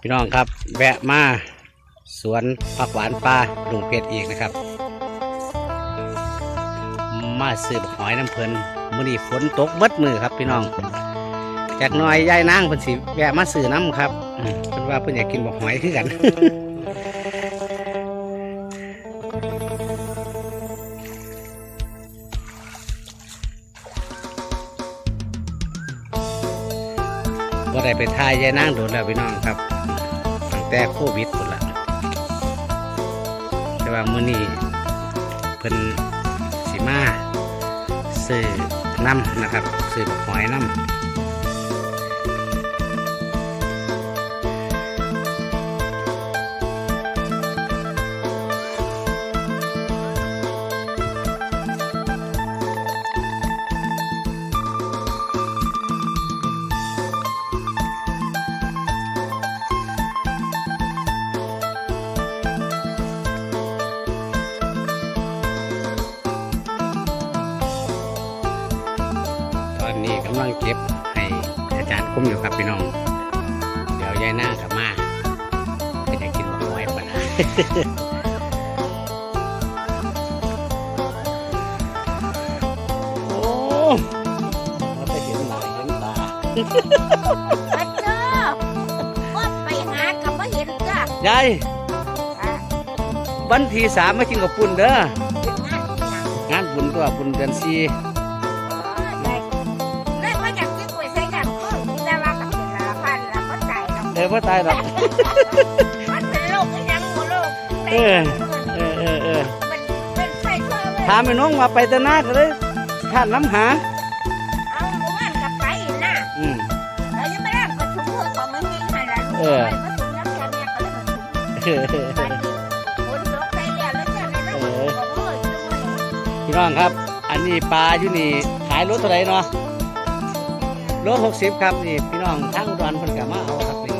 พี่น้องครับ แวะมาสวนผักหวานปลาลุงเพชรอีกนะครับ มาซื้อบักหอยน้ำเพลินมื่อนี้ฝนตกเบิดมือครับพี่น้อง จากน้อยยายนางเพิ่นสิแวะมาซื้อน้ำครับเพิ่นว่าเพิ่นอยากกินบอกหอยคือกัน บ่ได้ไปทายยายนางโดนแล้วพี่น้องครับตั้งแต่โควิดหมดละแต่ว่ามื้อนี้เพิ่นสิมาซื้อน้ำนะครับซื้อบกหอยน้ำ นนี้กำลังเก็บให้อาจารย์คุ้มอยู่ครับพี่น้อง เดี๋ยวยายนางกลับมาก็จะกินบักหอยปะนะโอ้เราไปเห็นหลายเห็นตามาเจอว่าไปหากับมาเห็นจ้ะยายอะวันที่สามมากินกับปุ่นเด้อเป็นงานที่หนังงานบุญตัวบุญเดือนสี่ พ่อตายหรอกมันเป็นโรคอีหยังบ่โรคเออเออเออเออมันเป็นไส้เชื่อเลยถามไอ้น้องมาไปแตะนาก็เลยท่านน้ำหา เอาหมู่บ้านกับไปน่ะอืม เรายังไม่ได้ประชุมเพื่อของมันยิ่งให้ละเออ ไปประชุมแล้วแกเนี่ยก็เลยประชุมเออคนตกใจแล้วแล้วจะได้รับบอกว่าพี่น้องครับ อันนี้ปลาอยู่นี่ขายรถเท่าไหร่เนาะรถหกสิบครับนี่พี่น้องทางอุดรเพิ่นก็มาเอาครับนี่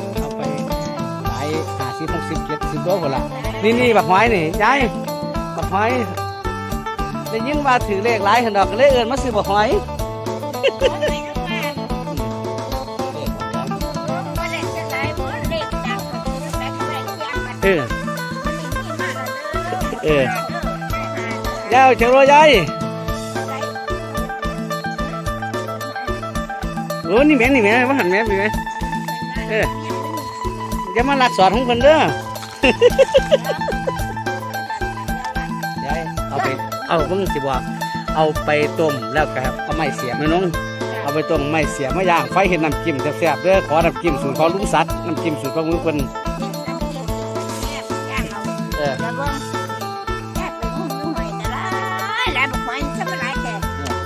ห้าสิบหกสิบเจ็ดสิบโลคนละนี่นี่บักหอยนี่ยายบักหอยได้ยินว่าถือเลขหลายขนดอกก็เลยเอินมาซื้อบักหอยเออเออยายเอาเชียวโรยายโอ้นี่แม่นนี่แม่นว่าหันแม่นมีไหมเออ อย่ามาลักสอดของเพิ่นเด้อยายเอาไป เอาเพิ่งสิบอกเอาไปต้มแล้วก็เอาไม้เสียบแม่น้อง เอาไปต้มไม้เสียบมาย่างไฟเห็นน้ำจิ้มแซ่บๆเด้อขอน้ำจิ้มสูตรของลุงสัตว์น้ำจิ้มสูตรของลุงเพิ่นเออได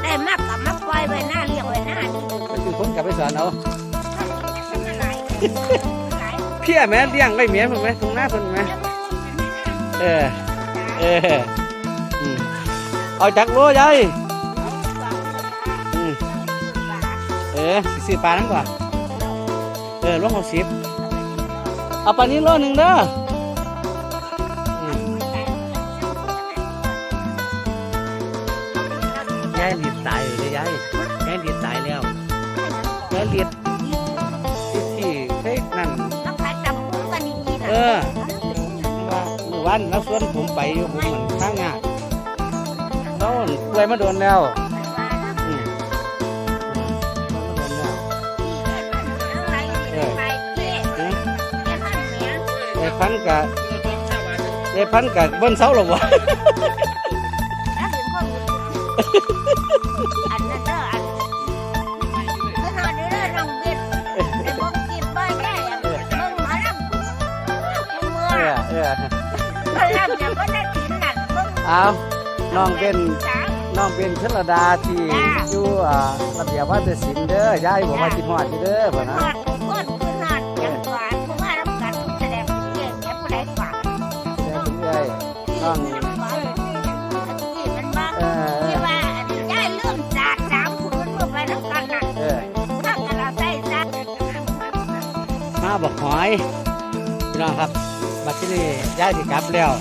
้มากกับมาปล่อยไว้หน้าเลี้ยงไว้หน้านี่ก็คือคนกลับไปสอนเอา เพี้ยแม่เลี้ยงไว้เมียเพิ่นไหมตรงหน้าเพิ่นไหมเออเอออืมเอาจักโลยายอืมเออสิซื้อปลาน้ำก่อนเออลงหกสิบเอาปลานี้โลหนึ่งเด้ออืมยายหลีดตายเลยยายยายหลีดตายแล้วยายหลีด ออเมื่อวานเราชวนผมไปอยู่ผมเหมือนข้างงานเขาป่วยมาโดนแล้วอืมาโดนแล้วไอ้พันกับไอ้พันกับบนเสาหรอวะ หมอลำจะบ่ได้กินนั่นเบิ่งเอาน้องเป็นสาวน้องเป็นชลดาที่อยู่อ่าระเบียบวัฒนศิลป์เด้อยายบอกว่าจิตหอดอยู่เด้อพ่อนะ นอดคนคือนอดจังหวะผู้ว่ารับการแสดงเก่งเนี่ยผู้ใดฝากแซ่บเอ้ยน้องที่มันบ้าเออที่ว่าได้เรื่องจากสามคืนเมื่อไปรับกันน่ะเออถ้ากันเราได้จัดมาบอกหอยพี่น้องครับ บัดที่นี่ย้ายสิกลับแล้ว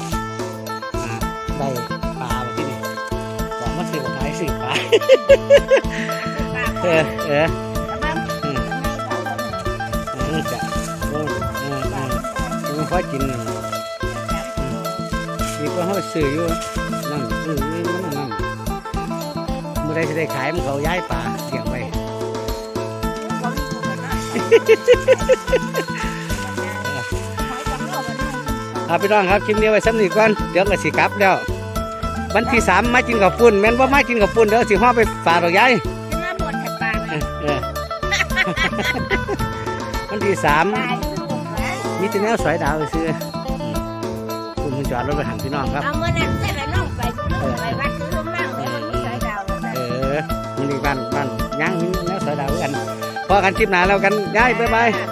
อ่าได้ปลาบัดที่นี่บอกมาซื้อบอกหอยซื้อปลาเออเอออืมอืมจ้ะโอ้ยเออเออพอกินดีกว่าเฮาซื้ออยู่นั่นซื้ออยู่นั่นนั่นเมื่อใดจะได้ขายมันเขาย้ายป่าเลี้ยงไว้ เอาพี่น้องครับคลิปนี้ไว้สำนีก่อนเดี๋ยวก็สิกลับแล้ววันที่สามมากินกับปุ่นแม่นว่ามากินกับปุ่นเดี๋ยวสิห่อไปฝากดอกยายเออเออวันที่สามมีแต่แนวสวยดาวซื้ออืมคุณคุณจอดรถไปหันพี่น้องครับเอาเมื่อนั้นใช่ไหมน้องไปซื้อไปวัดซื้อลงนั่งเลยมันใส่ดาวเออมันนี่บ้านบ้านย่างมีแนวสวยดาวกันพอกันคลิปหน้าแล้วกันยายบ๊ายบายบ๊ายบายบ